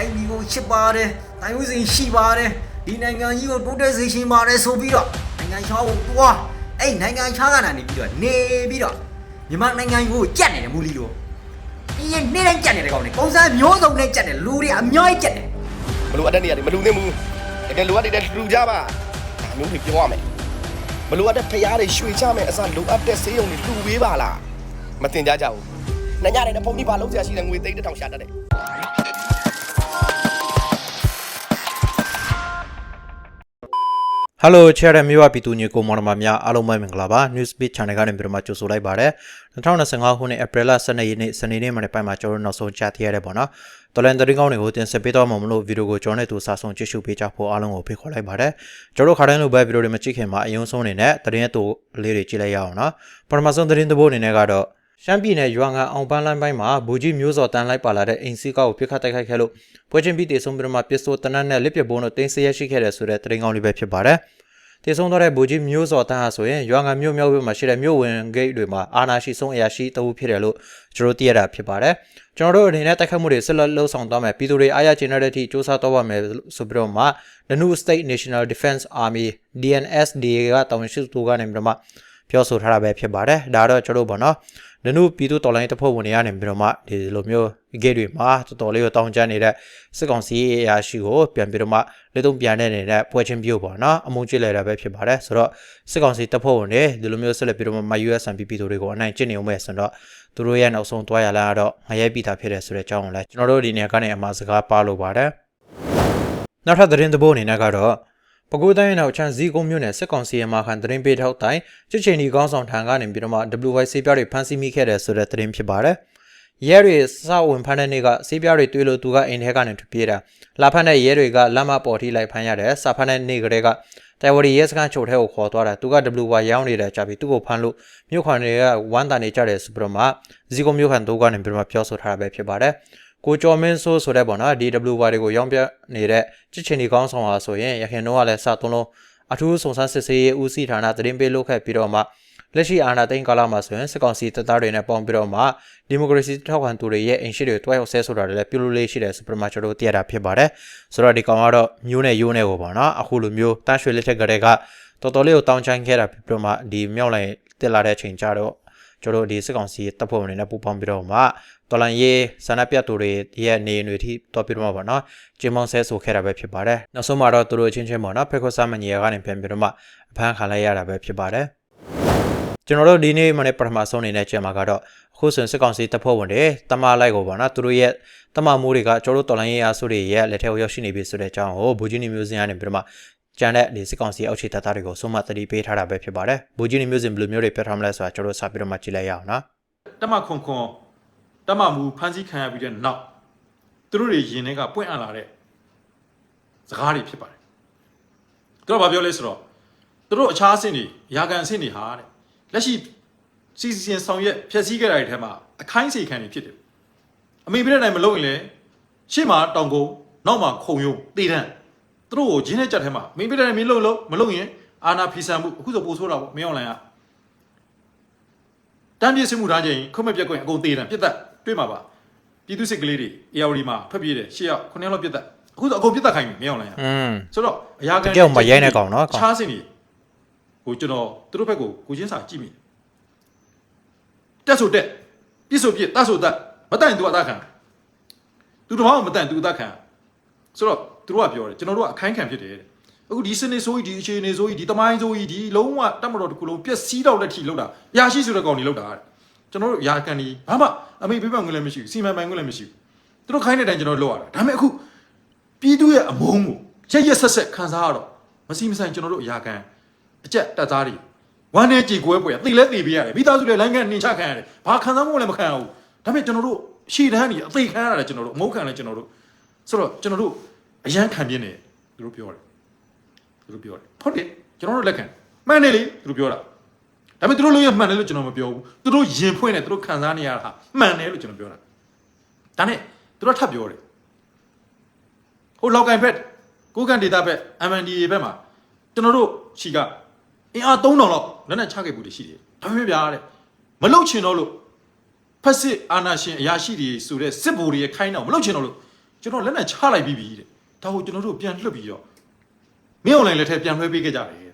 တိုင်းပြည်ကိုချစ်ပါတယ်တိုင်းဝစဉ်ရှိပါတယ်ဒီနိုင်ငံကြီးကိုတိုးတက်စေရှင်ပါတယ်ဆိုပြီးတော့နိုင်ငံခြားကိုတွားအဲ့နိုင်ငံခြားကနေပြီးတော့နေပြီးတော့မြန်မာနိုင်ငံကိုကြက်နေတယ်မူလီလိုဒီနေ့တိုင်းကြက်နေတယ်ကောင်လေပုံစံမျိုးစုံနဲ့ကြက်တယ်လူတွေအများကြီးကြက်တယ်မလူအပ်တဲ့နေရာတွေမလူသင့်ဘူးတကယ်လိုအပ်တဲ့လူကြပါဒါမျိုးတွေပြောရမယ်မလူအပ်တဲ့ဖရားတွေရွှေချမယ်အစားလိုအပ်တဲ့ဆေးရုံတွေလူပေးပါလားမတင်ကြကြဘူးညညတဲ့ဖုန်ကြီးပါလုံးစရာရှိတယ်ငွေသိန်းတစ်ထောင်ရှာတတ်တယ် ဟယ်လိုချယ်ရမြေဝပြည်သူညီကိုမောင်နှမများအားလုံးပဲမင်္ဂလာပါ Newsbeat Channel ကနေပြန်မှကြိုဆိုလိုက်ပါတယ်2025ခုနှစ် April 12ရက်နေ့စနေနေ့မှာနေ့ပိုင်းမှာကျွန်တော်တို့နောက်ဆုံးကြားသိရတဲ့ပေါ့နော်တော်လန်သတင်းကောင်းတွေကိုတင်ဆက်ပေးတော့မှာမလို့ဗီဒီယိုကိုကျွန်တော်နဲ့တူစာဆုံးကြည့်ရှုပေးကြဖို့အားလုံးကိုဖိတ်ခေါ်လိုက်ပါတယ်ကျွန်တော်တို့ခါတိုင်းလိုပဲဗီဒီယိုတွေမကြည့်ခင်မှာအယုံဆုံးအနေနဲ့သတင်းအတူလေးတွေကြည့်လိုက်ရအောင်နော်ပထမဆုံးသတင်းသဘောအနေနဲ့ကတော့ ရှမ်းပြည်နယ်ရွာငံအောင်ပန်းလိုင်းပိုင်းမှာဘူကြီးမျိုးစော်တန်းလိုက်ပါလာတဲ့အိမ်စီးကောက်ကိုပြစ်ခတ်တိုက်ခိုက်ခဲ့လို့ပွဲချင်းပြီးတေဆုံးပြီးတော့မှပစ္စတိုတနတ်နဲ့လက်ပစ်ဘုံတို့တင်းစရရှိခဲ့တဲ့ဆိုတဲ့သတင်းကောင်းလေးပဲဖြစ်ပါတယ်တည်ဆုံးသွားတဲ့ဗိုလ်ကြီးမျိုးစော်တန်းဟာဆိုရင်ရွာငံမြို့မြောက်ဘက်မှာရှိတဲ့မြို့ဝင်ဂိတ်တွေမှာအာဏာရှိဆုံးအရာရှိတအုပ်ဖြစ်တယ်လို့ကျွန်တော်တို့သိရတာဖြစ်ပါတယ်ကျွန်တော်တို့အနေနဲ့တိုက်ခတ်မှုတွေဆက်လက်လှုပ်ဆောင်သွားမယ်ပြည်သူတွေအားရကျဉ်တဲ့အထိစ조사တော့ပါမယ်ဆိုပြီးတော့မှ The New State National Defense Army DNSDA ကတာဝန်ရှိသူကနေပြီးတော့မှ ပြောဆိုထားတာပဲဖြစ်ပါတယ်ဒါတော့ကျွန်တော်တို့ပေါ့နော်ဒနုပြည်သူတော်လိုင်းတပ်ဖွဲ့ဝင်တွေကနေပြီးတော့မှဒီလိုမျိုး gate တွေမှာတော်တော်လေးကိုတောင်းကျမ်းနေတဲ့စစ်ကောင်စီအရာရှိကိုပြန်ပြီးတော့မှလက်သုံးပြန်တဲ့နေတဲ့ပွဲချင်းပြုတ်ပေါ့နော်အမုန်းကျစ်လဲတာပဲဖြစ်ပါတယ်ဆိုတော့စစ်ကောင်စီတပ်ဖွဲ့ဝင်တွေဒီလိုမျိုးဆက်လက်ပြီးတော့မှ USMP ပြည်သူတွေကိုအနိုင်ကျင့်နေအောင်ပဲဆိုတော့သူတို့ရဲ့နောက်ဆုံးတွားရလာတော့ငရဲပြီးသားဖြစ်တဲ့ဆိုတဲ့အကြောင်းကိုလည်းကျွန်တော်တို့ဒီနေရာကနေအမှားစကားပါလို့ပါတယ်နောက်ထပ်သတင်းသဘောအနေနဲ့ကတော့ ပကူတိုင်းနောက်ချန်ဇီကုန်းမြို့နယ်စစ်ကောင်စီရဲ့မာခံသတင်းပေးထောက်တိုင်းချစ်ချင်ဒီကောင်းဆောင်ထံကနေပြီးတော့မှ WYC ပြတွေဖမ်းဆီးမိခဲ့တဲ့ဆိုတဲ့သတင်းဖြစ်ပါတယ်။ရဲတွေစဝင်ဖမ်းတဲ့နေ့ကစေးပြတွေတွေ့လို့သူကအိမ်ထဲကနေထွက်ပြေးတာ။လာဖမ်းတဲ့ရဲတွေကလမ်းမပေါ်ထိလိုက်ဖမ်းရတယ်။စာဖမ်းတဲ့နေ့ကလေးကတိုင်ဝရီရဲစခန်းချုပ်ထဲကိုခေါ်သွားတာ။သူက WY ရောင်းနေတဲ့ကြပြီသူ့ကိုဖမ်းလို့မြို့ခွန်တွေကဝမ်းတန်နေကြတယ်ဆိုပြီးတော့မှဇီကုန်းမြို့ခံတို့ကနေပြီးတော့မှပြောဆိုထားတာပဲဖြစ်ပါတယ်။ ကိုကျော်မင်းဆိုးဆိုတဲ့ပေါ့နော် DWY တွေကိုရောင်းပြနေတဲ့ချစ်ချင်ဒီကောင်းဆောင်ဟာဆိုရင်ရခင်တော့ကလည်းစသုံးလုံးအထူးစုံစမ်းစစ်ဆေးရေးဦးစီးဌာနသတင်းပေးလုပ်ခဲ့ပြီးတော့မှလက်ရှိအာဏာသိမ်းကာလမှာဆိုရင်စစ်ကောင်စီတပ်သားတွေနဲ့ပေါင်းပြီးတော့မှဒီမိုကရေစီထောက်ခံသူတွေရဲ့အင်ရှိတွေတွဲရောက်ဆဲဆိုတာတွေလည်းပြုလုပ်လေးရှိတယ်ဆိုပြမကျွန်တော်တို့သိရတာဖြစ်ပါတယ်ဆိုတော့ဒီကောင်ကတော့မျိုးနဲ့ရိုးနဲ့ကိုပေါ့နော်အခုလိုမျိုးတန်းရွှေလက်ထက်ကလေးကတော်တော်လေးကိုတောင်းချမ်းခဲ့တာဖြစ်ပြီးတော့မှဒီမြောက်လိုက်တက်လာတဲ့အချိန်ကျတော့ကျွန်တော်တို့ဒီစစ်ကောင်စီတပ်ဖွဲ့ဝင်တွေနဲ့ပူးပေါင်းပြီးတော့မှ တော်လန်ရေးဆန္ဒပြသူတွေရဲ့နေအိမ်တွေထိတော်ပြီးတော့မှပေါ့နော်ကျင်းမောင်းဆဲဆိုခဲ့တာပဲဖြစ်ပါတယ်နောက်ဆုံးမှာတော့သူတို့အချင်းချင်းပေါ့နော်ဖက်ခွတ်ဆာမညီယာကနေပြန်ပြီးတော့မှအဖမ်းခံလိုက်ရတာပဲဖြစ်ပါတယ်ကျွန်တော်တို့ဒီနေ့မှလည်းပထမဆုံးအနေနဲ့ကြည့်မှာကတော့အခုဆိုရင်စစ်ကောင်စီတပ်ဖွဲ့ဝင်တွေတမလိုက်ကိုပေါ့နော်သူတို့ရဲ့တမမိုးတွေကကျွန်တော်တို့တော်လိုင်းရေးအားစုတွေရဲ့လက်ထက်ကိုရောက်ရှိနေပြီဆိုတဲ့အကြောင်းကိုဘူဂျီနီမျိုးစင်ကနေပြီးတော့မှကျန်တဲ့ဒီစစ်ကောင်စီအောက်ခြေတပ်သားတွေကိုဆုံးမတတိပေးထားတာပဲဖြစ်ပါတယ်ဘူဂျီနီမျိုးစင်ဘယ်လိုမျိုးတွေပြထားမလဲဆိုတာကျွန်တော်တို့စပြီးတော့မှကြည့်လိုက်ရအောင်နော်တမခွန်ခွန် တမမူဖမ်းဆီးခံရပြီးတဲ့နောက်သူတို့တွေရင်ထဲကပွင့်အပ်လာတဲ့စကားတွေဖြစ်ပါတယ်သူတို့ကဘာပြောလဲဆိုတော့သူတို့အခြားအဆင့်တွေယာကန်အဆင့်တွေဟာတဲ့လက်ရှိစီစီစဉ်ဆောင်ရွက်ဖြည့်ဆည်းခဲ့တာတွေထဲမှာအခိုင်းစေခံတွေဖြစ်တယ်အမေပြတဲ့နိုင်မလုပ်ရင်လည်းရှေ့မှာတောင်ကုန်နောက်မှာခုံယုံတေတန်းသူတို့ကိုဂျင်းနဲ့ကြက်ထဲမှာမင်းပြတဲ့နိုင်မင်းလုပ်လို့မလုပ်ရင်အာနာဖီဆန်မှုအခုဆိုပို့ဆိုးတာပေါ့မင်းအောင်လိုင်းကတမ်းပြည့်စစ်မှုထားချိန်ခွင့်မပြတ်ခွင့်အကုန်သေးတယ်ပြစ်သက် တွေ့မှာပါပြည်သူစစ်ကလေးတွေ AR မှာဖက်ပြေးတယ်ရှေ့ရောက်ခုနှစ်ယောက်လောက်ပြစ်သက်အခုတော့အကုန်ပြစ်သက်ခိုင်းပြီမင်းအောင်လိုင်းရอืมဆိုတော့အရာကန်တကယ်ကိုမရိုင်းတဲ့ကောင်နော်ကောင်ချားစင်ကြီးဟိုကျွန်တော်သူတို့ဘက်ကိုကိုချင်းစာကြည့်မိတက်ဆိုတက်ပြစ်ဆိုပြစ်တတ်ဆိုတတ်မတိုင်သူအသက်ခံသူတော်မှမတိုင်သူအသက်ခံဆိုတော့သူတို့ကပြောတယ်ကျွန်တော်တို့ကအခိုင်းခံဖြစ်တယ်တဲ့အခုဒီစနေဆိုကြီးဒီအခြေအနေဆိုကြီးဒီတမိုင်းဆိုကြီးဒီလုံးဝတတ်မတော်တစ်ခုလုံးပြက်စီးတော့လက်ထီလောက်တာရာရှိဆိုတဲ့ကောင်ကြီးလောက်တာတဲ့ ကျွန်တော်တို့ရာကန်ဒီဘာမှအမေပေးပံခွင့်လည်းမရှိဘူးစီမံပိုင်ခွင့်လည်းမရှိဘူးသူတို့ခိုင်းတဲ့အတိုင်းကျွန်တော်လုပ်ရတာဒါပေမဲ့အခုပြည်သူရဲ့အမုန်းကိုရက်ရက်ဆက်ဆက်ခံစားရတော့မစီမဆိုင်ကျွန်တော်တို့အရာကန်အကြက်တက်သားတွေဝမ်းနဲ့ကြေကွဲပွဲသိလဲသိပေးရတယ်မိသားစုတွေလိုင်းကန်နှင်ချခံရတယ်ဘာခံစားမှုလည်းမခံရဘူးဒါပေမဲ့ကျွန်တော်တို့ရှေ့တန်းကြီးအသိခံရတယ်ကျွန်တော်တို့အမုန်းခံလဲကျွန်တော်တို့ဆိုတော့ကျွန်တော်တို့အရန်ခံပြင်းနေသူတို့ပြောတယ်သူတို့ပြောတယ်ဟုတ်တယ်ကျွန်တော်တို့လက်ခံမှန်တယ်လေသူတို့ပြောတာ ဒါပေမဲ့သူတို့လို့ရမှန်တယ်လို့ကျွန်တော်မပြောဘူးသူတို့ရင်ဖွင့်တယ်သူတို့ခံစားနေရတာဟာမှန်တယ်လို့ကျွန်တော်ပြောတာဒါနဲ့သူတို့ထပ်ပြောတယ်ဟိုလောက်ကန်ဖက်ကိုကန်ဒေတာဘက် MNDA ဘက်မှာကျွန်တော်တို့ခြီကအင်အား3000လောက်လက်နဲ့ချခဲ့မှုတွေရှိတယ်ဒါပေမဲ့ဗျာတဲ့မလုတ်ချင်တော့လို့ဖက်စစ်အာနာရှင်အရာရှိတွေဆိုတဲ့စစ်ဗိုလ်တွေရဲ့ခိုင်းတော့မလုတ်ချင်တော့လို့ကျွန်တော်လက်နဲ့ချလိုက်ပြီးပြီတဲ့ဒါကိုကျွန်တော်တို့ပြန်လွှတ်ပြီးတော့မင်း online လက်ထဲပြန်လွှဲပေးခဲ့ကြတယ်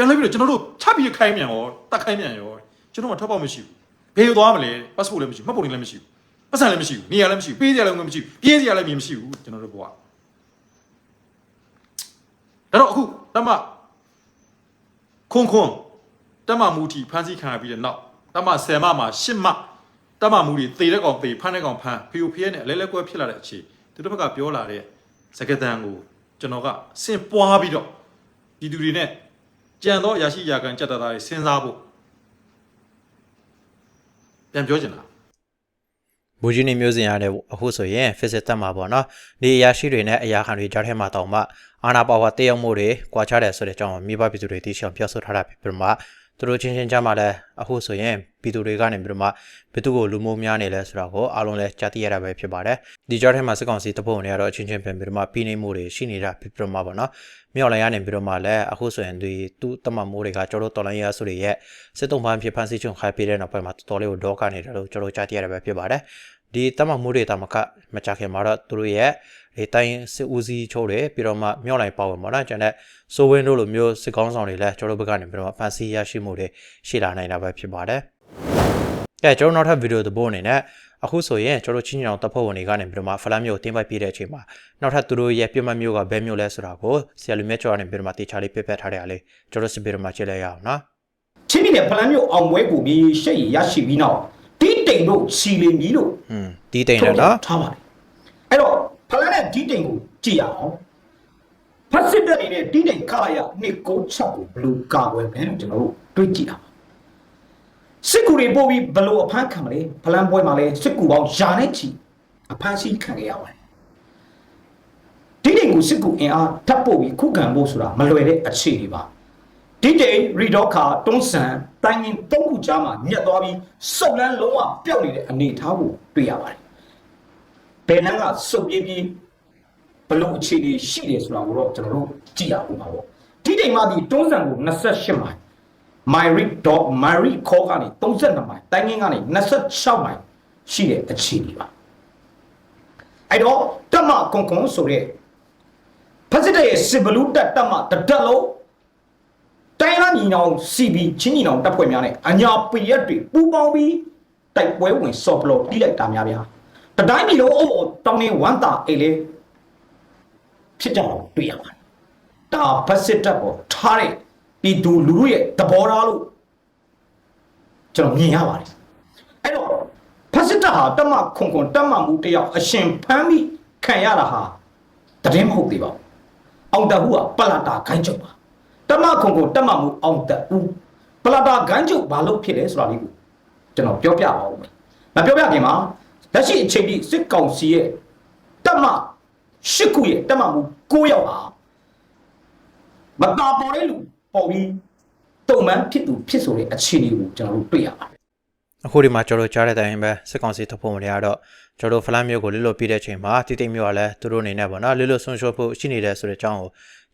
ပြန်လွှဲပြီးတော့ကျွန်တော်တို့ချပြီးခိုင်းမြန်ရောတတ်ခိုင်းမြန်ရောကျွန်တော်ကထွက်ပေါက်မရှိဘူးဘယ်သွားမလဲ passport လည်းမရှိဘူးမှတ်ပုံတင်လည်းမရှိဘူးပတ်စံလည်းမရှိဘူးနေရာလည်းမရှိဘူးပေးစရာလည်းမရှိဘူးပြေးစရာလည်းမရှိဘူးကျွန်တော်တို့ဘဝဒါတော့အခုတမခွန်ခွန်တမမူတီဖန်စီခံရပြီးတဲ့နောက်တမဆယ်မမှာရှစ်မတမမူတီသေတဲ့ကောင်သေဖမ်းတဲ့ကောင်ဖမ်းဖီယိုဖီယဲနဲ့အလဲလဲကွဲဖြစ်လာတဲ့အခြေသူတို့ဘက်ကပြောလာတဲ့စကတန်ကိုကျွန်တော်ကစင်ပွားပြီးတော့ဒီသူတွေနဲ့ ကြံတော့ရရှိရာခံကြက်တသားတွေစဉ်းစားဖို့ပြန်ပြောချင်တာဘူဂျီနီမျိုးစင်ရတဲ့အခုဆိုရင် physics တက်မှာပေါ့နော်ဒီအရာရှိတွေနဲ့အရာခံတွေကြားထဲမှာတောင်မှအာနာပါဝါတည်ရောက်မှုတွေကွာခြားတယ်ဆိုတဲ့အကြောင်းကိုမိဘပြည်သူတွေသိရှိအောင်ပြောဆိုထားတာဖြစ်ပြီးတော့မှ သူတို့ချင်းချင်းကြားမှာလည်းအခုဆိုရင်ပြည်သူတွေကနေပြီးတော့မှဘယ်သူကိုလူမိုးများနေလဲဆိုတာကိုအားလုံးလည်းကြားသိရတာပဲဖြစ်ပါတယ်ဒီကြားထဲမှာစစ်ကောင်စီတပုတ်နေရတော့အချင်းချင်းပြန်ပြီးတော့မှပြီးနေမှုတွေရှိနေတာဖြစ်ပြီးတော့မှပေါ့နော်မြောက်လိုင်းရနေပြီးတော့မှလည်းအခုဆိုရင်ဒီသူ့တမမိုးတွေကကျွန်တော်တို့တော်လိုင်းရဆိုတွေရဲ့စစ်တုံးပန်းဖြစ်ဖန်ဆီးချုံခိုင်းပေးတဲ့နောက်ပိုင်းမှာတော်တော်လေးကိုဒေါကနေတယ်လို့ကျွန်တော်ကြားသိရတာပဲဖြစ်ပါတယ် ဒီတမမှုတွေတာမကမကြခင်မှာတော့သူတို့ရဲ့ဒီတိုင်းစစ်ဦးစီးချိုးတွေပြီးတော့မှမြောက်လိုက်ပါဝင်ပေါ့နော်ကျန်တဲ့စိုးဝင်းတို့လိုမျိုးစစ်ကောင်းဆောင်တွေလည်းကျွန်တော်တို့ဘက်ကနေပြီးတော့ဖန်ဆီးရရှိမှုတွေရှိလာနိုင်တာပဲဖြစ်ပါတယ်။အဲကျွန်တော်နောက်ထပ်ဗီဒီယိုတစ်ပုဒ်အနေနဲ့အခုဆိုရင်ကျွန်တော်ချင်းချောင်တပ်ဖွဲ့ဝင်တွေကနေပြီးတော့မှဖလန်မျိုးတင်းပိုက်ပြတဲ့အချိန်မှာနောက်ထပ်သူတို့ရဲ့ပြမမျိုးကဘယ်မျိုးလဲဆိုတာကိုဆရာလူမြတ်ကျော်ကနေပြီးတော့မှတေချာလေးပြပြထားတဲ့အလေးကျွန်တော်စပီရမှာကြည့်လိုက်ရအောင်နော်ချင်းပြည်နယ်ဖလန်းမြို့အောင်ပွဲကိုပြီးရှက်ရရရှိပြီးနောက် တီးတိမ်တို့ချီလင်ပြီးလို့။อืมဒီတိန်တယ်နော်ထားပါတယ်အဲ့တော့ဖလန်းနဲ့တီးတိမ်ကိုကြည့်ရအောင်ဖတ်စစ်တဲ့အနေနဲ့တီးတိမ်ခါရနှစ်ကိုချက်ကိုဘလူးကာကွယ်မယ်လို့ကျွန်တော်တို့တွေးကြည့်တာပါစစ်ကူတွေပို့ပြီးဘလို့အဖမ်းခံမလဲဖလန်းပွဲမှာလဲစစ်ကူပေါင်းယာနဲ့ချီအဖမ်းဆီးခံရရပါတယ်တီးတိမ်ကိုစစ်ကူအင်အားထပ်ပို့ပြီးခုခံဖို့ဆိုတာမလွယ်တဲ့အခြေအနေပါ ဒီတေရီဒေါခါတွန်းဆန်တိုင်းရင်သုံးခုကြားမှာညက်သွားပြီးစုပ်လန်းလုံးဝပျောက်နေတဲ့အနေအထားကိုတွေ့ရပါတယ်။ဘယ်နှမ်းကစုပ်ပြေးပြီးဘလို့အခြေအနေရှိတယ်ဆိုတာကိုတော့ကျွန်တော်တို့ကြည့်ရအောင်ပါပေါ့။ဒီတိမ်မှာဒီတွန်းဆန်ကို28မိုင် my read dog my read call ကနေ32မိုင်တိုင်းရင်ကနေ26မိုင်ရှိတဲ့အခြေအနေပါ။အဲ့တော့တမကွန်ကွန်ဆိုတဲ့ဖက်စစ်တဲ့ရဲ့စစ်ဘလူးတက်တက်မတတက်လုံး တိုင်းရင်းသားညီနောင် CB ချင်းညီနောင်တပ်ဖွဲ့များနဲ့အညာပရက်တွေပူးပေါင်းပြီးတိုက်ပွဲဝင်စော်ဘလော်တီးလိုက်တာများဗျာတတိုင်းပြည်လုံးအုပ်အုပ်တောင်းနေဝမ်းတာအိတ်လေဖြစ်ကြတော့တွေ့ရပါတယ်ဒါဘတ်စစ်တပ်ပေါ်ထားတဲ့ပြည်သူလူထုရဲ့သဘောထားလို့ကျွန်တော်မြင်ရပါတယ်အဲ့တော့ဘတ်စစ်တပ်ဟာတမခွန်ခွန်တမမှုတယောက်အရှင်ဖမ်းပြီးခံရတာဟာတည်င်းမဟုတ်သေးပါဘူးအောင်တဟုကပလာတာခိုင်းချုပ်ပါ တမခုံကိုတမမှုအောင်တက်ဦးပလာတာဂန်းကျုပ်ဘာလို့ဖြစ်လဲဆိုတာလေးကိုကျွန်တော်ပြောပြပါဦးမယ်မပြောပြခင်မှာလက်ရှိအချိန်ထိစစ်ကောင်စီရဲ့တမရှစ်ခုရဲ့တမမှု9ယောက်ဟာမတာပေါ်တဲ့လူပေါ်ပြီးတုံမှန်ဖြစ်သူဖြစ်ဆိုတဲ့အခြေအနေကိုကျွန်တော်တို့တွေ့ရပါတယ်အခုဒီမှာကျွန်တော်တို့ကြားတဲ့တိုင်ပဲစစ်ကောင်စီတပ်ဖွဲ့ဝင်တွေကတော့ကျွန်တော်တို့ဖလန်မျိုးကိုလစ်လို့ပြီးတဲ့အချိန်မှာတိတိတ်မျိုးကလည်းသူတို့အနေနဲ့ပေါ့နော်လစ်လို့ဆွန့်လျှော့ဖို့ရှိနေတယ်ဆိုတဲ့အကြောင်းကို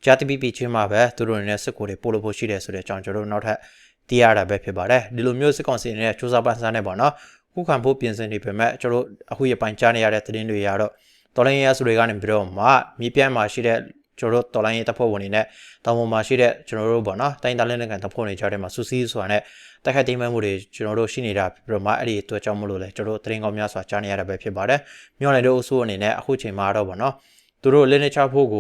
ကြားတိပိပိချင်းမှာပဲသူတို့အနေနဲ့စစ်ကိုတွေပို့လို့ဖို့ရှိတယ်ဆိုတဲ့အကြောင်းကျွန်တော်တို့နောက်ထပ်သိရတာပဲဖြစ်ပါတယ်ဒီလိုမျိုးစစ်ကောင်စီအနေနဲ့စူးစမ်းပန်းစားနေပေါ့နော်ခုခံဖို့ပြင်ဆင်နေပေမဲ့ကျွန်တော်တို့အခုရပိုင်းကြားနေရတဲ့သတင်းတွေရတော့တော်လိုင်းရဲဆိုတွေကနေပြီးတော့မှမြေပြန့်မှာရှိတဲ့ကျွန်တော်တို့တော်လိုင်းရဲတပ်ဖွဲ့ဝင်တွေနဲ့တောင်ပေါ်မှာရှိတဲ့ကျွန်တော်တို့ပေါ့နော်တိုင်းသားလက်နက်ကန်တပ်ဖွဲ့တွေကြားထဲမှာစူးစီးဆိုတာနဲ့တက်ခတ်တိမ်မဲမှုတွေကျွန်တော်တို့ရှိနေတာပြီးတော့မှအဲ့ဒီအတွက်ကြောင့်မလို့လဲကျွန်တော်တို့သတင်းကောင်းများစွာကြားနေရတာပဲဖြစ်ပါတယ်။မြောက်လိုက်တဲ့အဆိုးအနေနဲ့အခုချိန်မှာတော့ဗောနော်သူတို့လင်းနေချဖို့က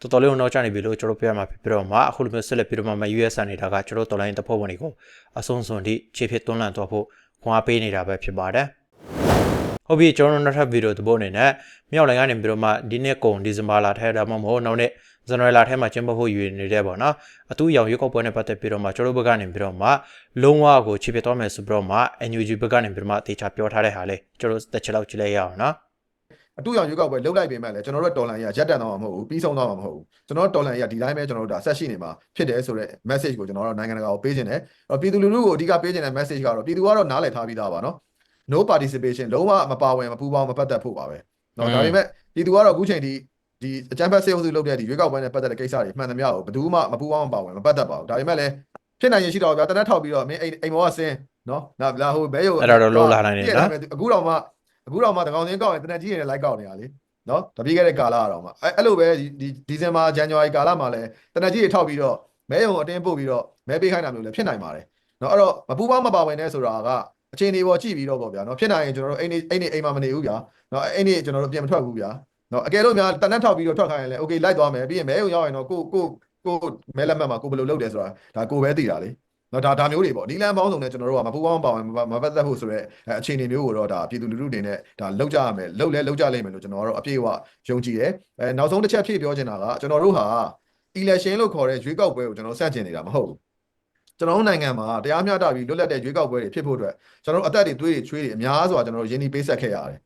တော်တော်လေးတော့ချနေပြီလို့ကျွန်တော်ပြောရမှာဖြစ်ပြီးတော့မှအခုလိုမျိုးဆက်လက်ပြီးတော့မှ US နေတာကကျွန်တော်တော်လိုင်းတပ်ဖွဲ့ဝင်တွေကိုအဆုံးစွန်ထိခြေဖြစ်တွန်းလှန်သွားဖို့ခွန်အားပေးနေတာပဲဖြစ်ပါတယ်။ဟုတ်ပြီကျွန်တော်တို့နောက်ထပ်ဗီဒီယိုတစ်ပုဒ်အနေနဲ့မြောက်လိုင်းကနေပြီးတော့မှဒီနေ့ကုန်ဒီဇင်ဘာလထဲဒါမှမဟုတ်နောက်နေ့ဇန်နဝါရီလထဲမှာကျင်းပဖို့ယူနေတဲ့ပေါ့နော်အတူရောင်ရွေးကောက်ပွဲနဲ့ပတ်သက်ပြီးတော့မှကျွန်တော်တို့ဘက်ကနေပြီးတော့မှလုံးဝကိုချစ်ပြသွားမယ်ဆိုပြီးတော့မှ NUG ဘက်ကနေပြီးတော့မှတေချာပြောထားတဲ့ဟာလေးကျွန်တော်တို့တစ်ချက်လောက်ကြည့်လိုက်ရအောင်နော် အတူရောင်ရွေးကောက်ပွဲလှုပ်လိုက်ပေမဲ့လည်းကျွန်တော်တို့တော်လန်ကြီးကရက်တန်တော့မှာမဟုတ်ဘူးပြီးဆုံးတော့မှာမဟုတ်ဘူးကျွန်တော်တို့တော်လန်ကြီးကဒီတိုင်းပဲကျွန်တော်တို့ဒါဆက်ရှိနေမှာဖြစ်တယ်ဆိုတော့ message ကိုကျွန်တော်တို့နိုင်ငံတကာကိုပေးခြင်းတယ်အဲ့ပြည်သူလူထုကိုအဓိကပေးခြင်းတဲ့ message ကတော့ပြည်သူကတော့နားလည်ထားပြီးသားပါနော် no participation လုံးဝမပါဝင်မပူးပေါင်းမပတ်သက်ဖို့ပါပဲနော်ဒါပေမဲ့ပြည်သူကတော့အခုချိန်ထိဒီအကြမ်းဖက်စေအုပ်စုလုပ်တဲ့ဒီရွေးကောက်ပွဲနဲ့ပတ်သက်တဲ့ကိစ္စတွေမှန်သမျှကိုဘယ်သူမှမပူးပေါင်းမပါဝင်မပတ်သက်ပါဘူးဒါပေမဲ့လည်းဖြစ်နိုင်ရင်ရှိတော့ဗျာတနက်ထောက်ပြီးတော့မင်းအိမ်အိမ်မောကဆင်းနော်နာလာဟိုဘဲယိုအဲ့ဒါတော့လုံးလာနိုင်တယ်နော်အခုတော့မှ အခုတော့မှတကောင်စင်းကောက်ရင်တနက်ကြီးတွေနဲ့လိုက်ကောက်နေတာလေနော်တပြေးခဲ့တဲ့ကာလကတော့မှအဲအဲ့လိုပဲဒီဒီဒီဇင်ဘာဇန်နဝါရီကာလမှာလည်းတနက်ကြီးတွေထောက်ပြီးတော့မဲယုံအတင်းပို့ပြီးတော့မဲပေးခိုင်းတာမျိုးလည်းဖြစ်နိုင်ပါတယ်နော်အဲ့တော့မပူပေါင်းမပါဝင်နဲ့ဆိုတာကအခြေအနေပေါ်ကြည့်ပြီးတော့ပေါ့ဗျာနော်ဖြစ်နိုင်ရင်ကျွန်တော်တို့အိမ်နေအိမ်နေအိမ်မှာမနေဘူးဗျာနော်အိမ်နေကျွန်တော်တို့ပြင်မထွက်ဘူးဗျာနော်အကယ်လို့များတနက်ထောက်ပြီးတော့ထွက်ခိုင်းရင်လည်း okay လိုက်သွားမယ်ပြီးရင်မဲယုံရောက်ရင်တော့ကိုကိုကိုမဲလက်မှတ်မှာကိုဘယ်လိုလုပ်တယ်ဆိုတာဒါကိုပဲသိတာလေ နော်ဒါဒါမျိုးတွေပေါ့ဒီလမ်းပေါင်းစုံနဲ့ကျွန်တော်တို့ကမပူပေါင်းပါဝင်မပတ်သက်ဖို့ဆိုရဲအခြေအနေမျိုးကိုတော့ဒါပြည်သူလူထုတွေနဲ့ဒါလောက်ကြရမယ်လောက်လဲလောက်ကြလိမ့်မယ်လို့ကျွန်တော်တို့အပြည့်အဝယုံကြည်တယ်အဲနောက်ဆုံးတစ်ချက်ဖြည့်ပြောချင်တာကကျွန်တော်တို့ဟာ election လို့ခေါ်တဲ့ရွေးကောက်ပွဲကိုကျွန်တော်စန့်ကျင်နေတာမဟုတ်ဘူးကျွန်တော်တို့နိုင်ငံမှာတရားမျှတပြီးလွတ်လပ်တဲ့ရွေးကောက်ပွဲတွေဖြစ်ဖို့အတွက်ကျွန်တော်တို့အသက်တွေသွေးတွေချွေးတွေအများစွာကျွန်တော်တို့ရင်းနှီးပေးဆက်ခဲ့ရတယ်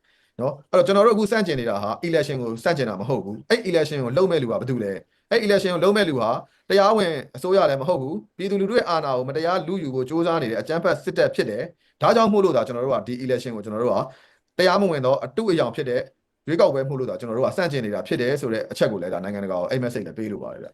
နော်အဲ့တော့ကျွန်တော်တို့အခုစန့်ကျင်နေတာဟာ election ကိုစန့်ကျင်တာမဟုတ်ဘူးအဲ့ election ကိုလုံးမဲ့လူကဘာတူလဲအဲ့ election ကိုလုံးမဲ့လူဟာတရားဝင်အစိုးရလည်းမဟုတ်ဘူးပြည်သူလူထုရဲ့အာဏာကိုမတရားလူယူကိုစ조사နေတဲ့အကြမ်းဖက်စစ်တပ်ဖြစ်တယ်ဒါကြောင့်မို့လို့ဒါကျွန်တော်တို့ကဒီ election ကိုကျွန်တော်တို့ကတရားမဝင်သောအတုအယောင်ဖြစ်တဲ့ရွေးကောက်ပွဲမှုလို့ဒါကျွန်တော်တို့ကစန့်ကျင်နေတာဖြစ်တယ်ဆိုတဲ့အချက်ကိုလည်းဒါနိုင်ငံတကာကိုအိမ်မက်ဆေ့လည်းပေးလို့ပါတယ်ဗျ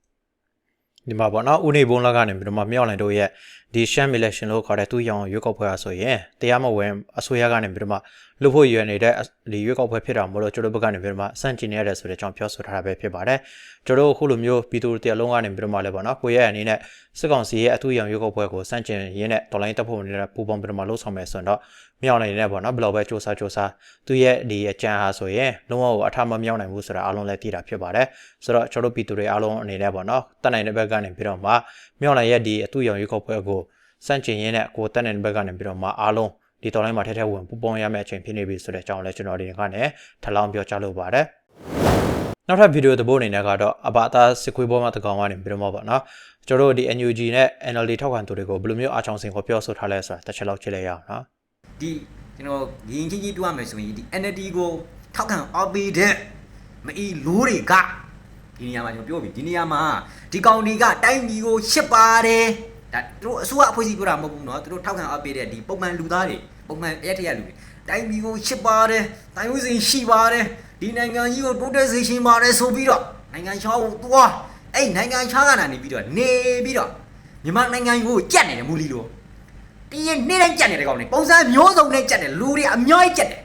ဒီမှာပေါ့နော်ဦးနေဘုံလက်ကနေပြီးတော့မှမြောက်လိုင်တို့ရဲ့ဒီရှမ်မီလက်ရှင်လို့ခေါ်တဲ့သူ့ရောင်ရွေးကောက်ပွဲအားဆိုရင်တရားမဝင်အစိုးရကနေပြီးတော့မှ လူဖို့ရွယ်နေတဲ့ဒီရွေးကောက်ပွဲဖြစ်တာမို့လို့ကျွန်တော်တို့ဘက်ကနေပြီးတော့မှစန့်ကျင်နေရတယ်ဆိုတဲ့အကြောင်းပြောဆိုထားတာပဲဖြစ်ပါတယ်ကျွန်တော်တို့အခုလိုမျိုးပြည်သူတရားလုံးကနေပြီးတော့မှလည်းပေါ့နော်ကိုယ့်ရဲ့အနေနဲ့စစ်ကောင်စီရဲ့အထူးရောင်ရွေးကောက်ပွဲကိုစန့်ကျင်ရင်းနဲ့တော်လိုင်းတပ်ဖို့နေတဲ့ပူပေါင်းပြီးတော့မှလှုပ်ဆောင်မယ်ဆိုတော့မြောက်လိုင်နေပေါ့နော်ဘယ်လိုပဲစ조사စ조사သူ့ရဲ့ဒီအကြံဟာဆိုရင်လုံးဝကိုအထမမြောက်နိုင်ဘူးဆိုတာအားလုံးလည်းသိတာဖြစ်ပါတယ်ဆိုတော့ကျွန်တော်တို့ပြည်သူတွေအားလုံးအနေနဲ့ပေါ့နော်တတ်နိုင်တဲ့ဘက်ကနေပြီးတော့မှမြောက်လိုင်ရဲ့ဒီအထူးရောင်ရွေးကောက်ပွဲကိုစန့်ကျင်ရင်းနဲ့ကိုတတ်နိုင်တဲ့ဘက်ကနေပြီးတော့မှအားလုံး ဒီတော်လိုင်းမှာထဲထဲဝင်ပူပေါင်းရမယ့်အချိန်ဖြစ်နေပြီဆိုတဲ့အကြောင်းလည်းကျွန်တော်ဒီကနေထပ်လောင်းပြောကြားလိုပါတယ်နောက်ထပ်ဗီဒီယိုသဘောအနေနဲ့ကတော့အဘာသာစစ်ခွေးပေါ်မှာတကောင်ကနေပြီးတော့မှပေါ့နော်ကျွန်တော်တို့ဒီ NUG နဲ့ NLD ထောက်ခံသူတွေကိုဘယ်လိုမျိုးအားချောင်းစင်ကိုပြောဆိုထားလဲဆိုတာတစ်ချက်လောက်ကြည့်လိုက်ရအောင်နော်ဒီကျွန်တော်ရင်ချင်းကြီးတွားမယ်ဆိုရင်ဒီ NLD ကိုထောက်ခံအားပေးတဲ့မအီလိုးတွေကဒီနေရာမှာကျွန်တော်ပြောပြီဒီနေရာမှာဒီကောင်တွေကတိုင်းပြည်ကိုရှစ်ပါတယ် ဒါသူတို့အစိုးရအဖွဲ့အစည်းပြောတာမဟုတ်ဘူးเนาะသူတို့ထောက်ခံအားပေးတဲ့ဒီပုံမှန်လူသားတွေပုံမှန်အရက်ထရလူတွေတိုင်းပြည်ကိုရှစ်ပါတယ်တိုင်းဦးစင်ရှိပါတယ်ဒီနိုင်ငံကြီးကိုတိုးတက်စေရှင်ပါတယ်ဆိုပြီးတော့နိုင်ငံခြားကိုသွားအဲ့နိုင်ငံခြားကနာနေပြီးတော့နေပြီးတော့မြန်မာနိုင်ငံကိုကြက်နေတယ်မူလီလို ဒီရင်နေ့တိုင်းကြက်နေတဲ့ကောင်တွေပုံစံမျိုးစုံနဲ့ကြက်တယ်လူတွေအများကြီးကြက်တယ်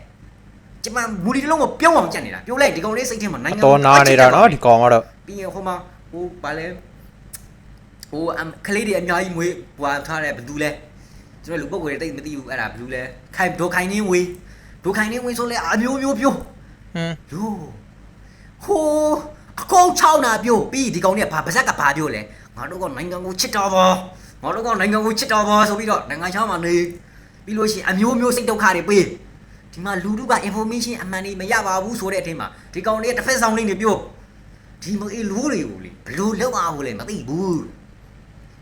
ကျမမူဒီတစ်လုံးကိုပြုံးအောင်ကြက်နေတာပြောလိုက်ဒီကောင်လေးစိတ်ထဲမှာနိုင်ငံ တော်နာနေတာနော်ဒီကောင်ကတော့ ပြီးရင်ဟိုမှာဟိုဗာလဲ ဟိုအမ်ကလေးတွေအများကြီးမွေးပွာထားတယ်ဘယ်သူလဲကျွန်တော်လူပုဂ္ဂိုလ်တွေတိတ်မသိဘူးအဲ့ဒါဘယ်သူလဲခိုင်ဒိုခိုင်နေဝေးဒိုခိုင်နေဝေးဆိုလဲအမျိုးမျိုးပြောဟင်းလူဟိုအကောင်ချောင်းနာပြောပြီးဒီကောင်တွေကဘာပါဇက်ကဘာပြောလဲငါတို့ကနိုင်ငံကိုချစ်တော်ပါငါတို့ကနိုင်ငံကိုချစ်တော်ပါဆိုပြီးတော့နိုင်ငံခြားမှာနေပြီးလို့ရှိရင်အမျိုးမျိုးစိတ်ဒုက္ခတွေပေးဒီမှာလူတို့က information အမှန်တွေမရပါဘူးဆိုတဲ့အထင်မှာဒီကောင်တွေကတစ်ဖက်ဆောင်လေးနေပြောဒီမအေးလူတွေကိုလေဘလို့လောက်အောင်လဲမသိဘူး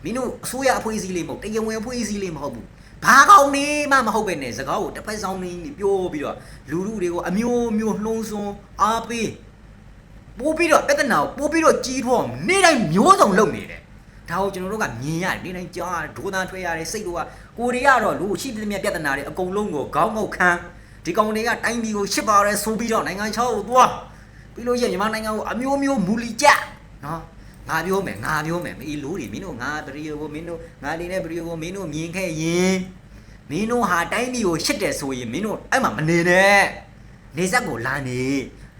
မင်းတို့အစိုးရအဖွဲ့အစည်းလေးမဟုတ်တရားဝင်အဖွဲ့အစည်းလေးမဟုတ်ဘူးဘာကောင်နေမှမဟုတ်ပဲနဲ့စကားကိုတစ်ဖက်ဆောင်လေးနေပြောပြီးတော့လူလူတွေကိုအမျိုးမျိုးနှုံးဆွန်းအားပေးပိုးပြီးတော့ပြဿနာကိုပိုးပြီးတော့ကြီးထွားအောင်နေ့တိုင်းမျိုးစုံလုပ်နေတယ်ဒါကိုကျွန်တော်တို့ကမြင်ရတယ်နေ့တိုင်းကြားရတယ်ဒိုးသားထွက်ရတယ်စိတ်တို့ကကိုရီးယားတော့လူရှိတဲ့မြတ်ပြဿနာတွေအကုန်လုံးကိုခေါင်းငုတ်ခမ်းဒီကောင်တွေကတိုင်းပြည်ကိုရှစ်ပါရဲဆိုပြီးတော့နိုင်ငံခြားကိုသွားပြီးလို့ရှိရင်မြန်မာနိုင်ငံကိုအမျိုးမျိုးမူလီကြနော် ငါပြောမယ်ငါပြောမယ်မင်းလို့တွေမင်းတို့ငါဗီဒီယိုကိုမင်းတို့ငါနေနဲ့ဗီဒီယိုကိုမင်းတို့မြင်ခဲ့ရင်မင်းတို့ဟာတိုင်းပြည်ကိုရှစ်တယ်ဆိုရင်မင်းတို့အဲ့မှာမနေနဲ့နေဆက်ကိုလာနေ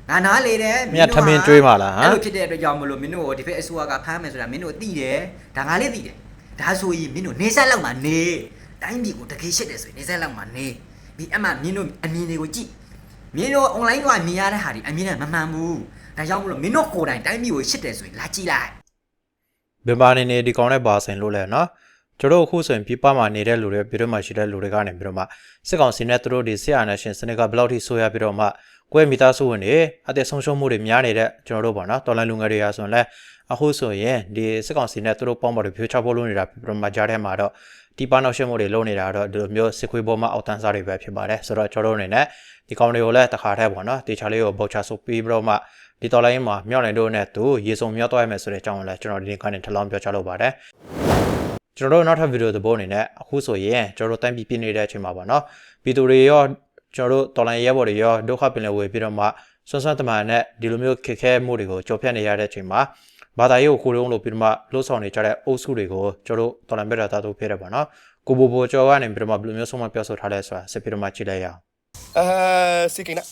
ငါနားလေတယ်မြတ်ထမင်းကျွေးပါလားဟအဲ့မ်လိုဖြစ်တဲ့အတွက်ကြောင့်မလို့မင်းတို့ဒီဖက်အစိုးရကဖမ်းမယ်ဆိုတာမင်းတို့သိတယ်ဒါငါလေးသိတယ်ဒါဆိုရင်မင်းတို့နေဆက်လောက်မှာနေတိုင်းပြည်ကိုတကယ်ရှစ်တယ်ဆိုရင်နေဆက်လောက်မှာနေဒီအမှမင်းတို့အမြင်တွေကိုကြည့် မင်းတို့ online ကမြင်ရတဲ့ဟာဒီအမြင်နဲ့မမှန်ဘူးဒါကြောင့်မလို့မင်းတို့ကိုယ်တိုင်တိုင်းပြည်ကိုရှစ်တယ်ဆိုရင်လာကြည့်လိုက်ဘင်ဘာနေနေဒီကောင်နဲ့ပါဆိုင်လို့လဲနော်ကျွန်တော်တို့အခုဆိုရင်ပြပမှာနေတဲ့လူတွေပြည်တွင်းမှာရှိတဲ့လူတွေကနေပြီးတော့မှစစ်ကောင်စီနဲ့သူတို့ဒီစစ်အာဏာရှင်စနစ်ကဘယ်လောက်ထိဆိုးရပြီးတော့မှ ကိုယ့်မိသားစုဝင်တွေအသက်ဆုံးရှုံးမှုတွေများနေတဲ့ကျွန်တော်တို့ပေါ့နော်တော်လိုင်းလူငယ်တွေရာဆိုရင်လဲအခုဆိုရင်ဒီစစ်ကောင်စီနဲ့သူတို့ပေါင်းပါတွေဖြိုးချဖို့လုပ်နေတာပြီးတော့မှကြားထဲမှာတော့ဒီပါနောက်ရှင်းမှုတွေလုပ်နေတာတော့ဒီလိုမျိုးစစ်ခွေးပေါ်မှာအောက်တန်းစားတွေပဲဖြစ်ပါတယ်ဆိုတော့ကျွန်တော်တို့အနေနဲ့ဒီကောင်တွေကိုလည်းတခါတည်းပေါ့နော်တေချာလေးကိုဘောက်ချဆိုပြီးပြီးတော့မှဒီတော်လိုင်းမှာမြောက်နိုင်တို့နဲ့သူရေစုံမြောက်သွားရမယ်ဆိုတဲ့အကြောင်းကိုလည်းကျွန်တော်ဒီနေ့ကနေထပ်လောင်းပြောချလုပ်ပါတယ်ကျွန်တော်တို့နောက်ထပ်ဗီဒီယိုသဘောအနေနဲ့အခုဆိုရင်ကျွန်တော်တို့တိုင်းပြည်ပြည်နေတဲ့အချိန်မှာပေါ့နော်ပြည်သူတွေရော ကျွန်တော်တို့တော်လိုင်းရဲဘော်တွေရောဒုက္ခပင်လယ်ဝေပြီးတော့မှဆွမ်းဆွမ်းတမန်နဲ့ဒီလိုမျိုးခက်ခဲမှုတွေကိုကြော်ဖြတ်နေရတဲ့အချိန်မှာဘာသာရေးကိုကိုရုံးလို့ပြီးတော့မှလှုပ်ဆောင်နေကြတဲ့အုပ်စုတွေကိုကျွန်တော်တို့တော်လိုင်းဘက်တာတာတို့ဖြစ်တယ်ပေါ့နော်ကိုဘိုဘိုကျော်ကနေပြီးတော့မှဘယ်လိုမျိုးဆုံးမပြောဆိုထားလဲဆိုတာဆက်ပြီးတော့မှကြည့်လိုက်ရအောင်အဲစီကိန်းနာ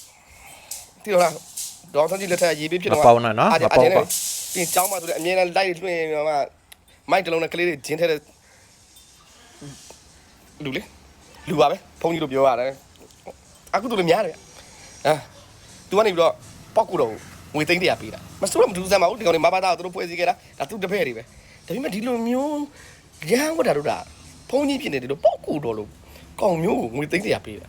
တီတော့လားဒေါက်ဆန်းကြီးလက်ထက်ရေးပေးဖြစ်မတော့ပေါင်းနဲ့နော်မပေါင်းပါပြင်ကျောင်းမှာဆိုတဲ့အမြဲတမ်းလိုက်လွှင့်ပြီးမှမိုက်တလုံးနဲ့ကလေးတွေဂျင်းထဲတဲ့လူလေလူပါပဲဖုန်းကြီးတို့ပြောရတယ် အခုတို့လည်းများတယ်အာ तू ကနေပြီးတော့ပောက်ကူတော့ငွေသိန်းတရာပေးတာမစိုးတော့မထူးဆန်းပါဘူးဒီကောင်တွေမဘာသာတို့ဖွဲ့စည်းခဲ့တာဒါသူတပည့်တွေပဲဒါပေမဲ့ဒီလိုမျိုးရန်ဝတ်တာတို့တာဖုန်းကြီးဖြစ်နေတယ်လို့ပောက်ကူတော့လို့ကောင်မျိုးကိုငွေသိန်းတရာပေးတာ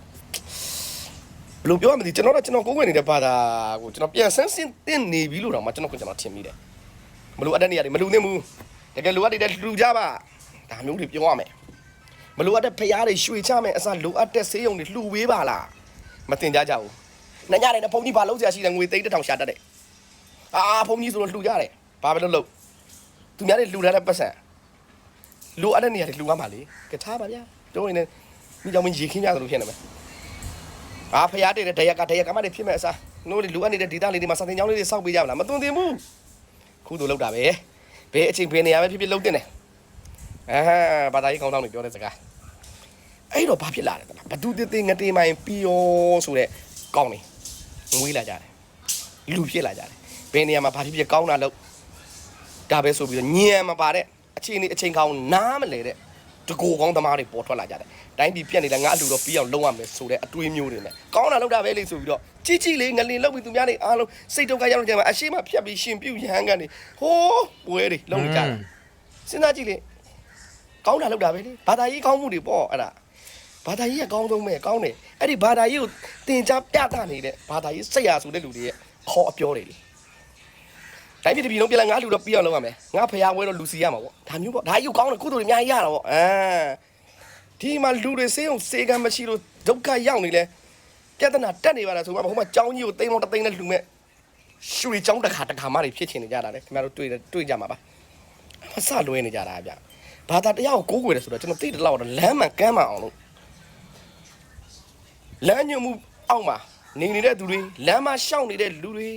ဘယ်လိုပြောရမလဲကျွန်တော်တော့ကျွန်တော်ကိုယ်ဝင်နေတဲ့ဘာသာကိုကျွန်တော်ပြန်ဆန်းစင်းတင်နေပြီလို့တော့မှကျွန်တော်ကိုကျွန်တော်ထင်မိတယ်မလို့အပ်တဲ့နေရာတွေမလို့သင့်ဘူးတကယ်လိုအပ်တဲ့လူကြပါဒါမျိုးတွေပြောရမယ်မလို့အပ်တဲ့ဖျားတွေရွှေချမယ်အစားလိုအပ်တဲ့ဆေးရုံတွေလှူဝေးပါလား မတင်ကြကြဘူးညညတွေနဲ့ဘုန်းကြီးဘာလုပ်ကြရရှိတယ်ငွေသိန်းတစ်ထောင်ရှာတတ်တယ်အာဘုန်းကြီးဆိုတော့လှူကြတယ်ဘာပဲလုပ်လို့သူများတွေလှူထားတဲ့ပတ်စံလိုအပ်တဲ့နေရာတွေလှူရမှာလေကထားပါဗျာတို့ရင်လည်းမိကြောင်မရေခင်းကြသလိုဖြစ်နေမယ်။အာဖရားတဲ့တရက်ကတရက်ကမှတွေဖြစ်မဲ့အစားနိုးလေလူအပ်နေတဲ့ဒေတာလေးတွေမှာစာသင်ကျောင်းလေးတွေစောက်ပေးကြမလားမသွန်သင်ဘူး။ခုတို့လောက်တာပဲ။ဘယ်အချိန်ဘယ်နေရာပဲဖြစ်ဖြစ်လုံးတင်တယ်။အာဘာသာရေးကောင်းတောင်းတွေပြောတဲ့စကား။ အဲ့တော့ဘာဖြစ်လာလဲတလားဘသူတေတေငတေမိုင်ပြီးရောဆိုတဲ့ကောင်းနေငွေးလာကြတယ်လူဖြစ်လာကြတယ်ဘယ်နေရာမှာဘာဖြစ်ဖြစ်ကောင်းတာလို့ဒါပဲဆိုပြီးတော့ညံမပါတဲ့အချိန်လေးအချိန်ကောင်းနားမလဲတဲ့တကိုကောင်းသမားတွေပေါ်ထွက်လာကြတယ်တိုင်းပြည်ပြက်နေလဲငါအလူတော့ပြီးအောင်လုံးရမယ်ဆိုတဲ့အတွေးမျိုးတွေနဲ့ကောင်းတာလုပ်တာပဲလေဆိုပြီးတော့ជីជីလေးငလင်လောက်ပြီးသူများတွေအားလုံးစိတ်ဒုက္ခရောက်နေကြမှာအရှိမဖြတ်ပြီးရှင်ပြူရဟန်းကန်နေဟိုးပွဲတွေလုံးကြတယ်စဉ်းစားကြည့်လေကောင်းတာလုပ်တာပဲလေဘာသာရေးကောင်းမှုတွေပေါ့အဲ့ဒါ ဘာသာရေးကကောင်းဆုံးပဲကောင်းတယ်အဲ့ဒီဘာသာရေးကိုတင် जा ပြသနေတဲ့ဘာသာရေးစိတ်ရဆိုတဲ့လူတွေရဲ့ခေါ်အပြောတွေလေတိုင်းပြည်တစ်ပြည်လုံးပြည်လာငါလူတော့ပြီးအောင်လုပ်ရမယ်ငါဖျားဝဲတော့လူစီရမှာပေါ့ဒါမျိုးပေါ့ဒါကြီးကိုကောင်းတယ်ကုသိုလ်တွေအများကြီးရတာပေါ့အာဒီမှာလူတွေစေးအောင်စေကံမရှိလို့ဒုက္ခရောက်နေလဲပြဿနာတက်နေပါလားဆိုမှဟိုမှာကြောင်းကြီးကိုတိမ်အောင်တသိန်းနဲ့လူမဲ့ရွှေကြောင်းတစ်ခါတစ်ခါမှတွေဖြစ်ချင်နေကြတာလေခင်ဗျားတို့တွေ့တယ်တွေ့ကြမှာပါအဆလွဲနေကြတာဗျဘာသာတရားကိုကိုးကွယ်တယ်ဆိုတော့ကျွန်တော်သိတယ်လို့တော့လမ်းမှန်ကမ်းမှန်အောင်လို့ လမ်းညွှန်မှုအောက်မှာနေနေတဲ့သူတွေလမ်းမှာရှောင်နေတဲ့လူတွေ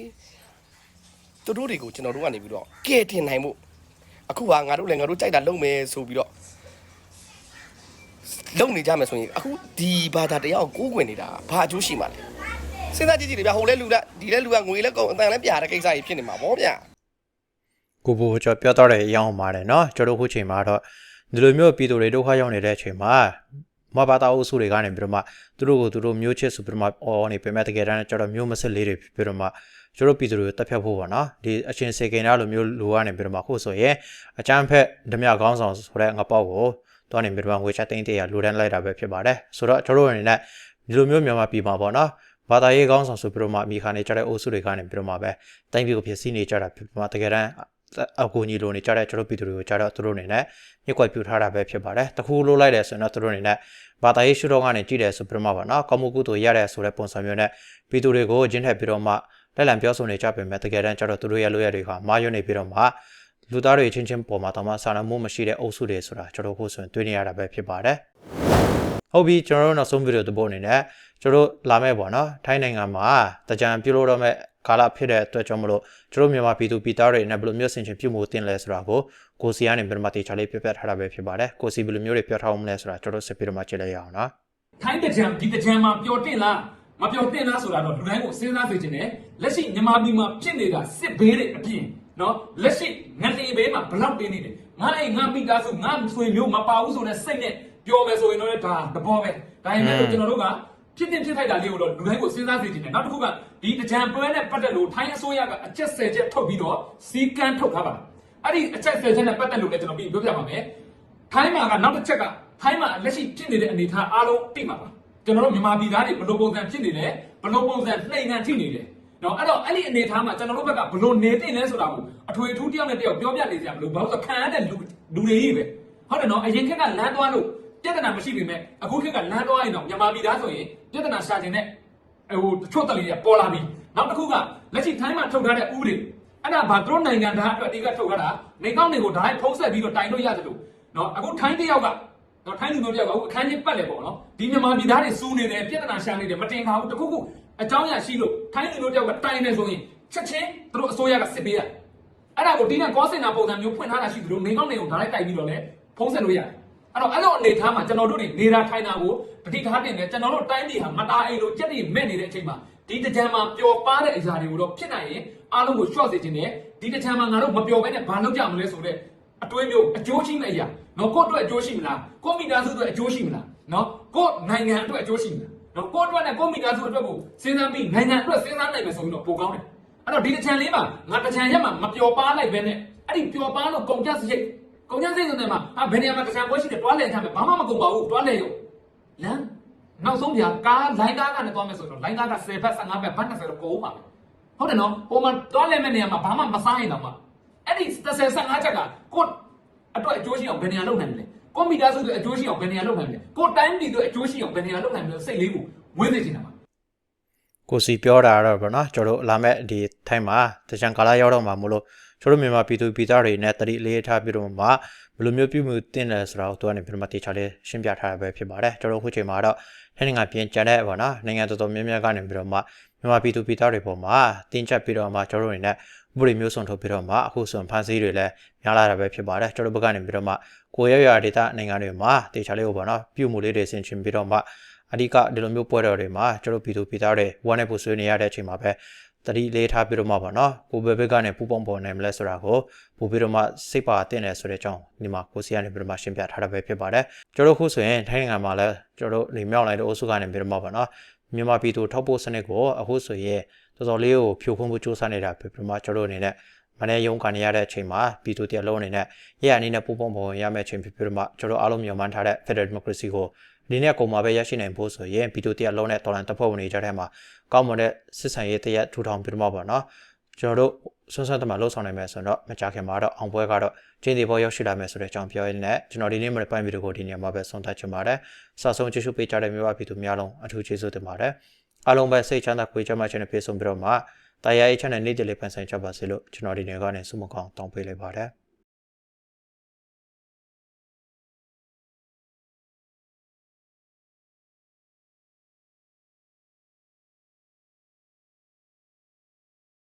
သူတို့တွေကိုကျွန်တော်တို့ကနေပြီးတော့ကဲတင်နိုင်ဖို့အခုကငါတို့လည်းငါတို့ကြိုက်တာလုပ်မယ်ဆိုပြီးတော့လုပ်နေကြမယ်ဆိုရင်အခုဒီဘာသာတရားကိုကိုးကွယ်နေတာဘာအကျိုးရှိမှာလဲစဉ်းစားကြည့်ကြည့်လေဗျဟိုလဲလူလားဒီလဲလူကငွေလဲကုန်အတန်လဲပြတဲ့ကိစ္စကြီးဖြစ်နေမှာဗောဗျာကိုဘိုကျော်ပြောတော့တဲ့အကြောင်းပါတယ်နော်ကျွန်တော်တို့ခုချိန်မှာတော့ဒီလိုမျိုးပြည်သူတွေဒုက္ခရောက်နေတဲ့အချိန်မှာ မဘာတာအုပ်စုတွေကနေပြီးတော့မှသူတို့ကိုသူတို့မျိုးချစ်ဆိုပြီးတော့မှအော်နေပေမဲ့တကယ်တမ်းကျတော့မျိုးမစစ်လေးတွေဖြစ်ပြီးတော့မှကျွန်တော်ပြည်သူတွေကိုတက်ဖြတ်ဖို့ပေါ့နော်ဒီအချင်းစေကိန်းသားလိုမျိုးလိုကနေပြီးတော့မှခုဆိုရင်အချမ်းဖက်ဓမြကောင်းဆောင်ဆိုတဲ့ငပေါက်ကိုတွားနေပြီးတော့မှငွေချက်သိန်းတရာလိုတန်းလိုက်တာပဲဖြစ်ပါတယ်ဆိုတော့ကျွန်တော်တို့အနေနဲ့ဒီလိုမျိုးမြန်မာပြည်မှာပေါ့နော်ဘာသာရေးကောင်းဆောင်ဆိုပြီးတော့မှအမိခါနေကြတဲ့အုပ်စုတွေကနေပြီးတော့မှပဲတိုင်းပြည်ကိုဖြစ်စီနေကြတာဖြစ်ပြီးမှတကယ်တမ်း အကူညီလိုနေကြတဲ့ကျွန်တော်ပြည်သူတွေကိုကြတော့သူတို့အနေနဲ့မြစ်ကွက်ပြူထားတာပဲဖြစ်ပါတယ်တခုလိုလိုက်တယ်ဆိုရင်တော့သူတို့အနေနဲ့ဘာသာရေးရှုထောင့်ကနေကြည့်တယ်ဆိုပြီးတော့မှပါနော်ကောင်းမှုကုသိုလ်ရတဲ့ဆိုတဲ့ပုံစံမျိုးနဲ့ပြည်သူတွေကိုကျင်းထက်ပြီးတော့မှလက်လံပြောဆိုနေကြပေမဲ့တကယ်တမ်းကျတော့သူတို့ရဲ့လိုရတွေကမာရွနေပြီးတော့မှလူသားတွေချင်းချင်းပေါ်မှာတော့မှစာနာမှုမရှိတဲ့အုပ်စုတွေဆိုတာကျွန်တော်တို့ခုဆိုရင်တွေ့နေရတာပဲဖြစ်ပါတယ်ဟုတ်ပြီကျွန်တော်တို့နောက်ဆုံးဗီဒီယိုတစ်ပုဒ်အနေနဲ့ကျွန်တော်တို့လာမဲ့ပေါ့နော်ထိုင်းနိုင်ငံမှာတကြံပြုလို့တော့မဲ့ ကာလဖြစ်တဲ့အတွက်ကြောင့်မလို့ကျွန်တော်မြန်မာပြည်သူပြည်သားတွေနဲ့ဘယ်လိုမျိုးဆင်ခြင်ပြုမှုတင်လဲဆိုတာကိုကိုစီကနေပြန်မတေချာလေးပြပြထားတာပဲဖြစ်ပါတယ်ကိုစီဘယ်လိုမျိုးတွေပြောထားအောင်မလဲဆိုတာကျွန်တော်စစ်ပြီးတော့မှကြည့်လိုက်ရအောင်နော်ထိုင်းတကြံဒီတကြံမှာပျော်တင်လားမပျော်တင်လားဆိုတာတော့လူတိုင်းကိုစဉ်းစားစေချင်တယ်လက်ရှိမြန်မာပြည်မှာဖြစ်နေတာစစ်ဘေးတွေအပြင်နော်လက်ရှိငတေဘေးမှာဘလောက်တင်းနေတယ်ငါအိမ်ငါမိသားစုငါဆွေမျိုးမပါဘူးဆိုတဲ့စိတ်နဲ့ပြောမယ်ဆိုရင်တော့ဒါသဘောပဲဒါရင်လည်းကျွန်တော်တို့က ဖြစ်တင်ဖြစ်ထိုက်တာလေးကိုတော့လူတိုင်းကိုစဉ်းစားစေချင်တယ်နောက်တစ်ခုကဒီတကြံပွဲနဲ့ပတ်သက်လို့ထိုင်းအစိုးရကအကျက်ဆယ်ချက်ထုတ်ပြီးတော့စီကန်းထုတ်ထားပါအဲ့ဒီအကျက်ဆယ်ချက်နဲ့ပတ်သက်လို့လည်းကျွန်တော်ပြီးပြောပြပါမယ်ထိုင်းမှာကနောက်တစ်ချက်ကထိုင်းမှာလက်ရှိဖြစ်နေတဲ့အနေအထားအားလုံးသိမှာပါကျွန်တော်တို့မြန်မာပြည်သားတွေဘယ်လိုပုံစံဖြစ်နေလဲဘယ်လိုပုံစံနှိမ်နှံထိနေလဲနော်အဲ့တော့အဲ့ဒီအနေအထားမှာကျွန်တော်တို့ဘက်ကဘယ်လိုနေတင်လဲဆိုတာကိုအထွေအထူးတယောက်နဲ့တယောက်ပြောပြနေကြမလို့ဘာလို့ဆိုခံရတဲ့လူလူတွေကြီးပဲဟုတ်တယ်နော်အရင်ခက်ကလမ်းသွားလို့ ပြဿနာမရှိပေမဲ့အခုခက်ကလမ်းသွားရင်တော့မြန်မာပြည်သားဆိုရင်ပြဿနာရှာခြင်းနဲ့ဟိုတချို့တလေတွေပေါ်လာပြီနောက်တစ်ခုကလက်ရှိထိုင်းမှာထုတ်ထားတဲ့ဥပဒေအဲ့ဒါဘာသူတို့နိုင်ငံသားအတွက်ဒီကထုတ်ထားတာနေကောင်းတွေကိုဒါလိုက်ဖုံးဆက်ပြီးတော့တိုင်လို့ရတယ်လို့နော်အခုထိုင်းတယောက်ကနော်ထိုင်းလူမျိုးတယောက်ကအခုအခန်းကြီးပတ်လေပေါ့နော်ဒီမြန်မာပြည်သားတွေစူးနေတယ်ပြဿနာရှာနေတယ်မတင်ပါဘူးတခုခုအကြောင်းအရာရှိလို့ထိုင်းလူမျိုးတယောက်ကတိုင်နေဆိုရင်ချက်ချင်းသူတို့အစိုးရကစစ်ပေးရအဲ့ဒါကိုဒီနေ့ကောစင်နာပုံစံမျိုးဖွင့်ထားတာရှိသလိုနေကောင်းနေကိုဒါလိုက်တိုင်ပြီးတော့လဲဖုံးဆက်လို့ရတယ် အဲ့တော့အဲ့လိုအနေထားမှာကျွန်တော်တို့တွေနေတာထိုင်တာကိုတတိထားတင်တယ်ကျွန်တော်တို့တိုင်းပြည်ဟာမတားအိမ်လို့ကြက်တွေမဲ့နေတဲ့အချိန်မှာဒီတကြံမှာပျော်ပါတဲ့အရာတွေကိုတော့ဖြစ်နိုင်ရင်အားလုံးကို short စေခြင်းနဲ့ဒီတကြံမှာငါတို့မပျော်ဘဲနဲ့ဘာလုပ်ကြမလဲဆိုတော့အတွင်းမျိုးအကျိုးရှိမယ့်အရာနော်ကိုယ့်အတွက်အကျိုးရှိမလားကိုယ့်မိသားစုအတွက်အကျိုးရှိမလားနော်ကိုယ့်နိုင်ငံအတွက်အကျိုးရှိမလားနော်ကိုယ့်အတွက်နဲ့ကိုယ့်မိသားစုအတွက်ကိုစဉ်းစားပြီးနိုင်ငံအတွက်စဉ်းစားနိုင်မယ်ဆိုပြီးတော့ပိုကောင်းတယ်အဲ့တော့ဒီတကြံလေးမှာငါတကြံရက်မှာမပျော်ပါလိုက်ပဲနဲ့အဲ့ဒီပျော်ပါလို့ကုန်ကြစရိတ် ကုန်ကြစရိတ်ဆိုတဲ့မှာဟာဘယ်နေရာမှာတကြံပွဲရှိတယ်တွားလဲထားမယ်ဘာမှမကုန်ပါဘူးတွားလဲရုံလမ်းနောက်ဆုံးပြကားလိုင်းကားကနေသွားမယ်ဆိုတော့လိုင်းကားက10ဘတ်15ဘတ်ဘတ်20တော့ကုန်ပါမယ်ဟုတ်တယ်နော်ပုံမှန်တွားလဲမဲ့နေရာမှာဘာမှမစားရင်တော့မှအဲ့ဒီ30 15ချက်ကကိုယ့်အတွက်အကျိုးရှိအောင်ဘယ်နေရာလုပ်နိုင်မလဲကွန်ပျူတာဆိုတဲ့အကျိုးရှိအောင်ဘယ်နေရာလုပ်နိုင်မလဲကိုယ်တိုင်းပြည်အတွက်အကျိုးရှိအောင်ဘယ်နေရာလုပ်နိုင်မလဲစိတ်လေးကိုဝင်းနေချင်တာပါကိုစီပြောတာတော့ဗောနော်ကျွန်တော်တို့လာမဲ့ဒီထိုင်းမှာတချံကာလာရောက်တော့မှာမလို့ ကျွန်တော်တို့မြန်မာပြည်သူပြည်သားတွေနဲ့တတိလေးထားပြီးတော့မှဘယ်လိုမျိုးပြုမှုတင်လဲဆိုတော့သူကနေပြီးတော့မှတေချာလေးရှင်းပြထားတာပဲဖြစ်ပါတယ်ကျွန်တော်တို့ခုချိန်မှာတော့ထိုင်းနိုင်ငံပြင်ကျန်တဲ့ဗောနော်နိုင်ငံတော်တော်များများကနေပြီးတော့မှမြန်မာပြည်သူပြည်သားတွေပေါ်မှာတင်းကျပ်ပြီးတော့မှကျွန်တော်တို့တွေနဲ့ဥပဒေမျိုးစုံထုတ်ပြီးတော့မှအခုဆိုရင်ဖန်ဆီးတွေလည်းများလာတာပဲဖြစ်ပါတယ်ကျွန်တော်တို့ဘက်ကနေပြီးတော့မှကိုရရဒေတာနိုင်ငံတွေမှာတေချာလေးကိုဗောနော်ပြုမှုလေးတွေဆင်ခြင်ပြီးတော့မှအဓိကဒီလိုမျိုးပွဲတော်တွေမှာကျွန်တော်ပြည်သူပြည်သားတွေဝမ်းနဲ့ပူဆွေးနေရတဲ့အချိန်မှာပဲ တတိလေးထားပြီးတော့မှပါနော်ကိုဘယ်ဘက်ကနေပူပေါင်းပေါ်နိုင်မလဲဆိုတာကိုပို့ပြီးတော့မှစိတ်ပါတင်တယ်ဆိုတဲ့အကြောင်းဒီမှာကိုစီကနေပြီးတော့မှရှင်းပြထားတာပဲဖြစ်ပါတယ်ကျွန်တော်ခုဆိုရင်ထိုင်းနိုင်ငံမှာလည်းကျွန်တော်နေမြောက်လိုက်တဲ့အုပ်စုကနေပြီးတော့မှပါနော်မြန်မာပြည်သူထောက်ပို့စနစ်ကိုအခုဆိုရင်တော်တော်လေးကိုဖြိုခွင်းဖို့စူးစမ်းနေတာဖြစ်ပြီးမှကျွန်တော်အနေနဲ့မနေ့ရုံးကနေရတဲ့အချိန်မှာပြည်သူတရားလုံးအနေနဲ့ရရအနေနဲ့ပူပေါင်းပေါ်ရမယ့်အချိန်ဖြစ်ပြီးတော့မှကျွန်တော်အားလုံးမြန်မာထားတဲ့ Federal Democracy ကို ဒီနေ့ကုန်မှာပဲရရှိနိုင်ဖို့ဆိုရင်ပြည်သူတရားလုံးနဲ့တော်လန်တပ်ဖွဲ့ဝင်တွေကြားထဲမှာကောင်းမွန်တဲ့စစ်ဆန်ရေးတရက်ထူထောင်ပြီးတော့ပါနော်ကျွန်တော်တို့ဆွမ်းဆွမ်းတမလှုပ်ဆောင်နိုင်မယ်ဆိုတော့မကြခင်မှာတော့အောင်ပွဲကတော့ကျင်းဒီဘောရောက်ရှိလာမယ်ဆိုတဲ့အကြောင်းပြောရင်းနဲ့ကျွန်တော်ဒီနေ့မနေ့ပိုင်းဗီဒီယိုကိုဒီနေ့မှာပဲဆုံးသတ်ချင်ပါတယ်။စာဆုံးကြည့်ရှုပေးကြတဲ့မြန်မာပြည်သူများလုံးအထူးကျေးဇူးတင်ပါတယ်။အားလုံးပဲစိတ်ချမ်းသာကိုယ်ကျမ်းမာခြင်းနဲ့ပြည့်စုံပြီးတော့မှတရားရေးချမ်းတဲ့နေ့တည်းလေးပန်ဆိုင်ကြပါစေလို့ကျွန်တော်ဒီနေ့ကနေဆုမကောင်းတောင်းပေးလိုက်ပါတယ်။